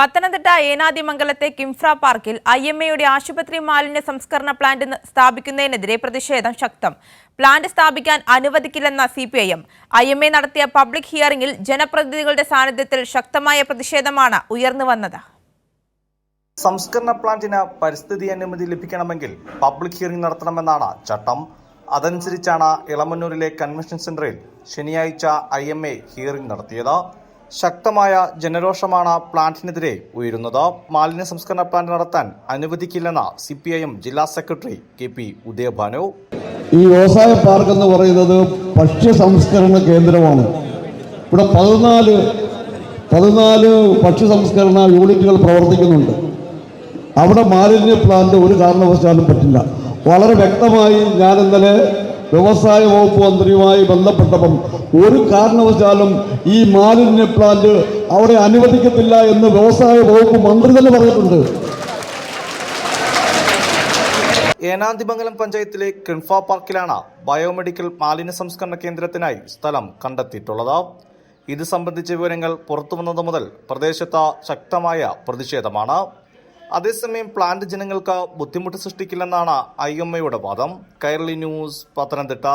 പത്തനംതിട്ട ഏനാദിമംഗലത്തെ കിംഫ്ര പാർക്കിൽ I M എയുടെ ആശുപത്രി മാലിന്യ സംസ്കരണ പ്ലാന്റ് സ്ഥാപിക്കുന്നതിനെതിരെ പ്രതിഷേധം ശക്തം. പ്ലാന്റ് സ്ഥാപിക്കാൻ അനുവദിക്കില്ലെന്ന C P I M. I M A നടത്തിയ പബ്ലിക് ഹിയറിംഗിൽ ജനപ്രതിനിധികളുടെ സാന്നിധ്യത്തിൽ ശക്തമായ പ്രതിഷേധമാണ് ഉയർന്നു വന്നത്. സംസ്കരണ പ്ലാന്റിന് പരിസ്ഥിതി അനുമതി ലഭിക്കണമെങ്കിൽ പബ്ലിക് ഹിയറിംഗ് നടത്തണമെന്നാണ് ചട്ടം. അതനുസരിച്ചാണ് ഇളമന്നൂരിലെ കൺവെൻഷൻ സെന്ററിൽ ശനിയാഴ്ച ഐ എം എ ഹിയറിംഗ് നടത്തിയത്. ശക്തമായ ജനരോഷമാണ് പ്ലാന്റിനെതിരെ ഉയരുന്നത്. മാലിന്യ സംസ്കരണ പ്ലാന്റ് നടത്താൻ അനുവദിക്കില്ലെന്ന സി പി ഐ എം ജില്ലാ സെക്രട്ടറി കെ പി ഉദയഭാനു. ഈ വ്യവസായ പാർക്ക് എന്ന് പറയുന്നത് ഭക്ഷ്യ സംസ്കരണ കേന്ദ്രമാണ്. ഇവിടെ പതിനാല് പതിനാല് ഭക്ഷ്യ സംസ്കരണ യൂണിറ്റുകൾ പ്രവർത്തിക്കുന്നുണ്ട്. അവിടെ മാലിന്യ പ്ലാന്റ് ഒരു കാരണവശാലും പറ്റില്ല. വളരെ വ്യക്തമായി ഞാൻ ഇന്നലെ വ്യവസായ വകുപ്പ് മന്ത്രിയുമായി ബന്ധപ്പെട്ടപ്പം ഒരു കാരണവശാലും ഈ മാലിന്യ പ്ലാന്റ് അവിടെ അനുവദിക്കത്തില്ല എന്ന് വ്യവസായ വകുപ്പ് മന്ത്രി തന്നെ പറഞ്ഞിട്ടുണ്ട്. ഏനാന്തിമംഗലം പഞ്ചായത്തിലെ കിൺഫ പാർക്കിലാണ് ബയോമെഡിക്കൽ മാലിന്യ സംസ്കരണ കേന്ദ്രത്തിനായി സ്ഥലം കണ്ടെത്തിയിട്ടുള്ളത്. ഇത് സംബന്ധിച്ച വിവരങ്ങൾ പുറത്തുവന്നത് മുതൽ പ്രദേശത്ത് ശക്തമായ പ്രതിഷേധമാണ്. അതേസമയം പ്ലാന്റ് ജനങ്ങൾക്ക് ബുദ്ധിമുട്ട് സൃഷ്ടിക്കില്ലെന്നാണ് ഐ എം എയുടെ വാദം. കൈരളി ന്യൂസ് പത്തനംതിട്ട.